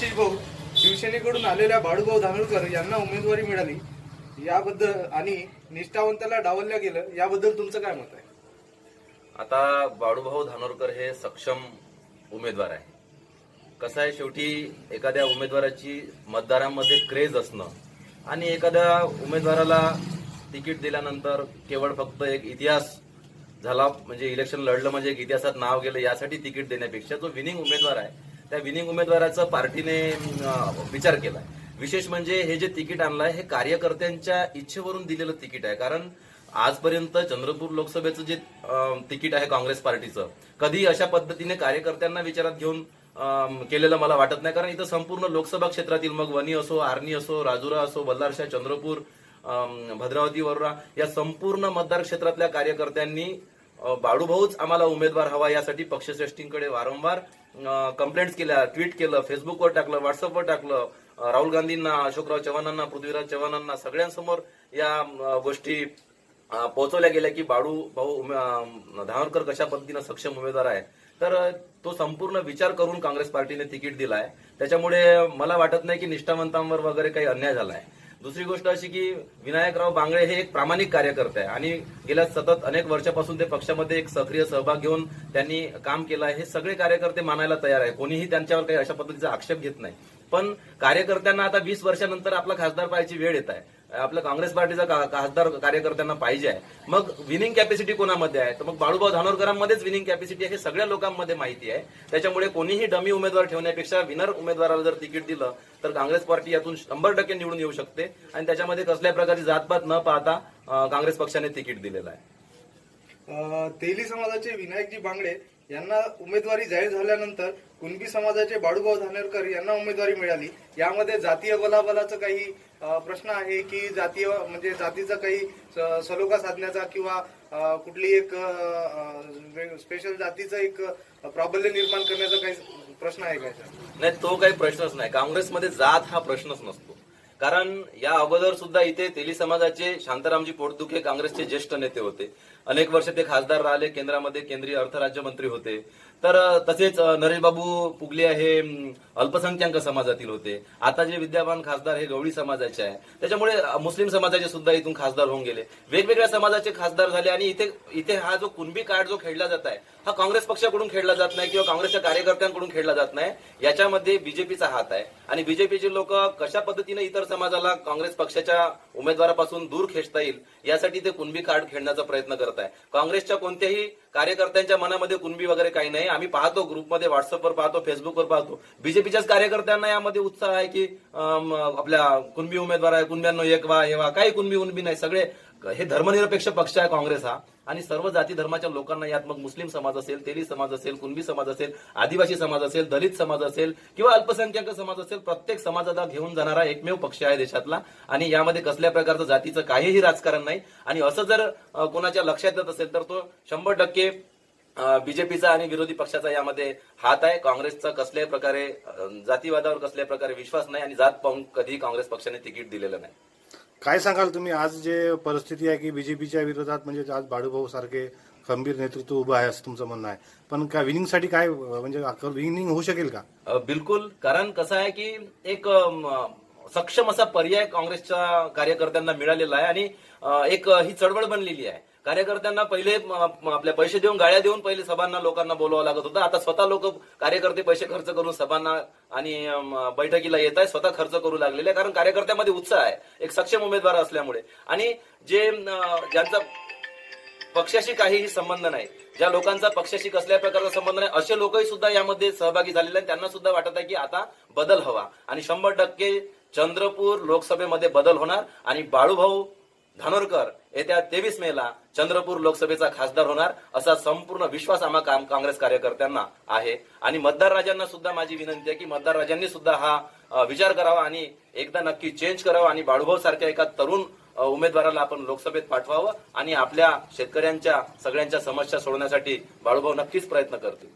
आशिष भाऊ शिवसेनेकडून आलेल्या बाळूभाऊ धानोरकर यांना उमेदवारी मिळाली. याबद्दल आणि निष्ठावंताला डावलल्या गेलं याबद्दल तुमचं काय मत आहे? आता बाळूभाऊ धानोरकर हे सक्षम उमेदवार आहे. कसं आहे शेवटी एखाद्या उमेदवाराची मतदारांमध्ये क्रेज असणं आणि एखाद्या उमेदवाराला तिकीट दिल्यानंतर केवळ फक्त एक इतिहास झाला म्हणजे इलेक्शन लढलं म्हणजे एक इतिहासात नाव गेलं यासाठी तिकीट देण्यापेक्षा जो विनिंग उमेदवार आहे त्या विनिंग उमेदवाराचा पार्टीने विचार केलाय. विशेष म्हणजे हे जे तिकीट आणलंय हे कार्यकर्त्यांच्या इच्छेवरून दिलेलं तिकीट आहे. कारण आजपर्यंत चंद्रपूर लोकसभेचं जे तिकीट आहे काँग्रेस पार्टीचं कधी अशा पद्धतीने कार्यकर्त्यांना विचारात घेऊन केलेलं मला वाटत नाही. कारण इथं संपूर्ण लोकसभा क्षेत्रातील मग वनी असो आर्णी असो राजुरा असो बल्लारशा चंद्रपूर भद्रावती वरुरा या संपूर्ण मतदार क्षेत्रातल्या कार्यकर्त्यांनी बाळूभाऊच आम्हाला उमेदवार हवा यासाठी पक्षश्रेष्ठींकडे वारंवार कंप्लेंट्स केल्या ट्विट केलं फेसबुकवर टाकलं व्हॉट्सअपवर टाकलं. राहुल गांधींना अशोकराव चव्हाणांना पृथ्वीराज चव्हाणांना सगळ्यांसमोर या गोष्टी पोहोचवल्या गेल्या की बाळू भाऊ उमे- कशा पद्धतीनं सक्षम उमेदवार आहे तर तो संपूर्ण विचार करून काँग्रेस पार्टीने तिकीट दिलाय. त्याच्यामुळे मला वाटत नाही की निष्ठावंतांवर वगैरे काही अन्याय झाला आहे दुसरी गोष्ट अशी की विनायकराव बांगळे हे एक प्रामाणिक कार्यकर्ते आहे. आणि गेल्या सतत अनेक वर्षापासून ते पक्षामध्ये एक सक्रिय सहभाग घेऊन त्यांनी काम केलं आहे. हे सगळे कार्यकर्ते मानायला तयार आहे. कोणीही त्यांच्यावर काही अशा पद्धतीचा आक्षेप घेत नाही. पण कार्यकर्त्यांना आता वीस वर्षानंतर आपला खासदार पाहायची वेळ येत आहे. आपल्या काँग्रेस पार्टीचा का- खासदार कार्यकर्त्यांना पाहिजे आहे. मग विनिंग कॅपॅसिटी कोणामध्ये आहे? तर मग बाळूभाऊ धानोरकरांमध्येच विनिंग कॅपॅसिटी आहे हे सगळ्या लोकांमध्ये माहिती आहे. त्याच्यामुळे कोणीही डमी उमेदवार ठेवण्यापेक्षा विनर उमेदवाराला जर तिकीट दिलं तर काँग्रेस पार्टी यातून शंभर टक्के निवडून येऊ शकते. आणि त्याच्यामध्ये कसल्या प्रकारची जातपात न पाहता काँग्रेस पक्षाने तिकीट दिलेलं आहे. तेली समाजाचे विनायकजी बांगडे यांना उमेदवारी जाहीर झाल्यानंतर कुणबी समाजाचे बाळूभाऊ धानेरकर यांना उमेदवारी मिळाली. यामध्ये जातीय बलाबलाचं काही प्रश्न आहे की जातीय म्हणजे जातीचा काही स- सलोखा साधण्याचा किंवा कुठली एक स्पेशल जातीचं एक प्राबल्य निर्माण करण्याचा काही प्रश्न आहे का नाही तो काही प्रश्नच नाही. काँग्रेसमध्ये जात हा प्रश्नच नसतो. कारण या अगोदर सुद्धा इथे तेली समाजाचे शांतारामजी पोटदुखे काँग्रेसचे ज्येष्ठ नेते होते. अनेक वर्ष ते खासदार राहिले केंद्रामध्ये केंद्रीय अर्थ राज्यमंत्री होते. तर तसेच नरेश नरेशबाबू पुगले हे अल्पसंख्याक समाजातील होते. आता जे विद्यमान खासदार हे गवळी समाजाचे आहे. त्याच्यामुळे मुस्लिम समाजाचे सुद्धा इथून खासदार होऊन गेले. वेगवेगळ्या समाजाचे खासदार झाले आणि इथे इथे हा जो कुणबी कार्ड जो खेळला जात आहे हा काँग्रेस पक्षाकडून खेळला जात नाही किंवा काँग्रेसच्या कार्यकर्त्यांकडून खेळला जात नाही याच्यामध्ये बीजेपीचा हात आहे. आणि बीजेपीचे लोक कशा पद्धतीने इतर समाजाला काँग्रेस पक्षाच्या उमेदवारापासून दूर खेचता येईल यासाठी ते कुणबी कार्ड खेळण्याचा प्रयत्न करत आहे. काँग्रेसच्या कोणत्याही कार्यकर्त्यांच्या मनामध्ये कुणबी वगैरे काही नाही. आम्ही पाहतो ग्रुपमध्ये व्हॉट्सअपवर पाहतो फेसबुकवर पाहतो. बीजेपीच्याच कार्यकर्त्यांना यामध्ये उत्साह आहे की आपल्या कुणबी उमेदवार आहे कुणब्यांना एक वा हे वा काही कुणबी उणबी नाही. सगळे हे धर्मनिरपेक्ष पक्ष आहे काँग्रेस हा. आणि सर्व जाती धर्माच्या लोकांना यात मग मुस्लिम समाज असेल तेली समाज असेल कुणबी समाज असेल आदिवासी समाज असेल दलित समाज असेल किंवा अल्पसंख्याक समाज असेल प्रत्येक समाजाला घेऊन जाणारा एकमेव पक्ष आहे देशातला. आणि यामध्ये कसल्या प्रकारचं जातीचं काहीही राजकारण नाही. आणि असं जर कोणाच्या लक्षात येत असेल तर तो शंभर टक्के बीजेपीचा आणि विरोधी पक्षाचा यामध्ये हात आहे. काँग्रेसचा कसल्याही प्रकारे जातीवादावर कसल्याही प्रकारे विश्वास नाही आणि जात पाहून कधीही काँग्रेस पक्षाने तिकीट दिलेलं नाही. काय सांगाल तुम्ही? आज जे परिस्थिती आहे की बीजेपीच्या विरोधात म्हणजे आज बाळूभाऊ सारखे खंबीर नेतृत्व उभं आहे असं तुमचं म्हणणं आहे. पण का विनिंगसाठी काय म्हणजे विनिंग होऊ शकेल का? बिलकुल. कारण कसं आहे की एक सक्षम असा पर्याय काँग्रेसच्या कार्यकर्त्यांना मिळालेला आहे आणि एक ही चळवळ बनलेली आहे. कार्यकर्त्यांना पहिले आपल्या पैसे देऊन गाड्या देऊन पहिले सभांना लोकांना बोलवावं लागत होतं. आता स्वतः लोक कार्यकर्ते पैसे खर्च करून सभांना आणि बैठकीला येत आहे स्वतः खर्च करू लागलेले. आहे कारण कार्यकर्त्यामध्ये उत्साह आहे. एक सक्षम उमेदवार असल्यामुळे. आणि जे ज्यांचा पक्षाशी काहीही संबंध नाही ज्या लोकांचा पक्षाशी कसल्या प्रकारचा संबंध नाही असे लोकही सुद्धा यामध्ये सहभागी झालेले आहेत. त्यांना सुद्धा वाटत आहे की आता बदल हवा. आणि शंभर टक्के चंद्रपूर लोकसभेमध्ये बदल होणार. आणि बाळूभाऊ धानोरकर येत्या तेवीस मेला चंद्रपूर लोकसभेचा खासदार होणार असा संपूर्ण विश्वास आम्हा काम- काँग्रेस कार्यकर्त्यांना आहे. आणि मतदार राजांना सुद्धा माझी विनंती आहे की मतदार राजांनी सुद्धा हा विचार करावा आणि एकदा नक्की चेंज करावा आणि बाळूभाऊ सारख्या एका तरुण उमेदवाराला आपण लोकसभेत पाठवावं आणि आपल्या शेतकऱ्यांच्या सगळ्यांच्या समस्या सोडवण्यासाठी बाळूभाऊ नक्कीच प्रयत्न करतील.